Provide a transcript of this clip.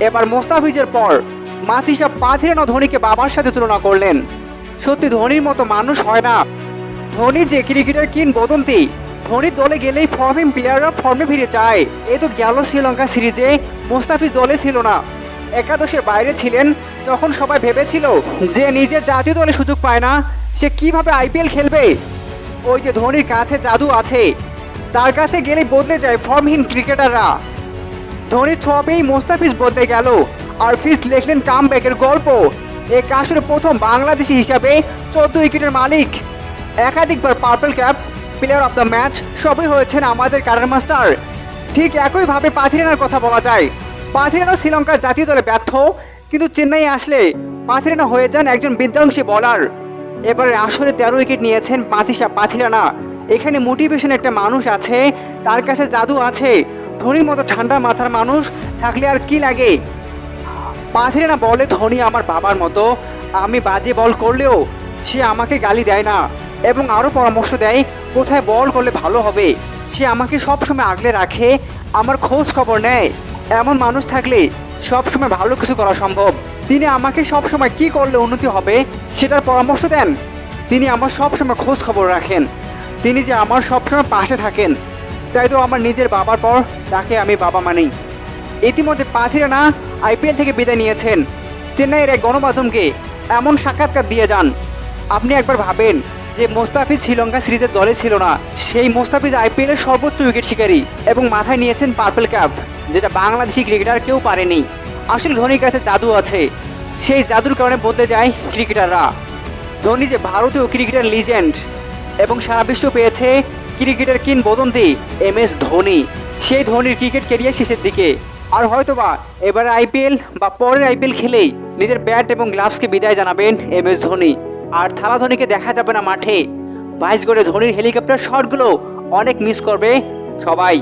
এবার মোস্তাফিজের পর মাথিসা পাথিরানো ধোনিকে বাবার সাথে তুলনা করলেন। সত্যি ধোনির মতো মানুষ হয় না। ধোনি যে ক্রিকেটার কিন বদন্তি ধোনির দলে গেলেই ফর্মিং প্লেয়াররা ফর্মে ফিরে যায়। এ তো গেল শ্রীলঙ্কা সিরিজে, মোস্তাফিজ দলে ছিল না। একাদশের বাইরে ছিলেন, তখন সবাই ভেবেছিল যে নিজের জাতীয় দলে সুযোগ পায় না, সে কীভাবে আইপিএল খেলবে? ওই যে ধোনির কাছে জাদু আছে, তার কাছে গেলেই বদলে যায় ফর্মহীন ক্রিকেটাররা। ধোনির ছবেই মোস্তাফিজ বদলে গেল। আর ফিজ লেখলেন কাম ব্যাকের গল্প। এ কাশরে প্রথম বাংলাদেশি হিসাবে চোদ্দ উইকেটের মালিক। একাধিকবার purple cap player of the match সবই হয়েছেন আমাদের কারার মাস্টার ঠিক একইভাবে পাথিরানার কথা বলা যায়। পাথিরানা শ্রীলঙ্কার জাতীয় দলে ব্যর্থ, কিন্তু চেন্নাই আসলে পাথিরানা হয়ে যান একজন বিধ্বংসী বলার এবারে আসরে তেরো উইকেট নিয়েছেন পাতিসা পাথিরানা। এখানে মোটিভেশন একটা মানুষ আছে, তার কাছে জাদু আছে। ধোনির মতো ঠান্ডা মাথার মানুষ থাকলে আর কি লাগে? পাথিরানা বলে ধনী আমার বাবার মতো। আমি বাজে বল করলেও সে আমাকে গালি দেয় না এবং আরও পরামর্শ দেয়, কোথায় বল করলে ভালো হবে? সে আমাকে সবসময় আগলে রাখে, আমার খোঁজ খবর নেয়। এমন মানুষ থাকলে সবসময় ভালো কিছু করা সম্ভব। তিনি আমাকে সবসময় কি করলে উন্নতি হবে সেটার পরামর্শ দেন। তিনি আমার সবসময় খোঁজ খবর রাখেন। তিনি যে আমার সবসময় পাশে থাকেন তাই তো আমার নিজের বাবার পর, তাকে আমি বাবা মানি ইতিমধ্যে পাথিরা না আইপিএল থেকে বিদায় নিয়েছেন। চেন্নাইয়ের এক গণমাধ্যমকে এমন সাক্ষাৎকার দিয়ে যান। আপনি একবার ভাবেন যে মোস্তাফিজ শ্রীলঙ্কা সিরিজের দলে ছিল না। সেই মোস্তাফিজ আইপিএলের সর্বোচ্চ উইকেট শিকারী এবং মাথায় নিয়েছেন পার্পল ক্যাপ, যেটা বাংলাদেশি ক্রিকেটার কেউ পারেনি। আসল ধোনির কাছে জাদু আছে। সেই জাদুর কারণে বদলে যায় ক্রিকেটাররা। ধোনি যে ভারতীয় ক্রিকেটার লিজেন্ড এবং সারা বিশ্ব পেয়েছে ক্রিকেটার কিন বদন্তি এম এস ধোনি। সেই ধোনির ক্রিকেট ক্যারিয়ার শেষের দিকে। আর হয়তোবা এবার আইপিএল বা পরের আইপিএল খেলেই নিজের ব্যাট এবং গ্লাভসকে বিদায় জানাবেন এম এস ধোনি। আর থালা ধোনিকে দেখা যাবে না মাঠে। বাইশ গড়ে ধোনির হেলিকপ্টার শটগুলো অনেক মিস করবে সবাই।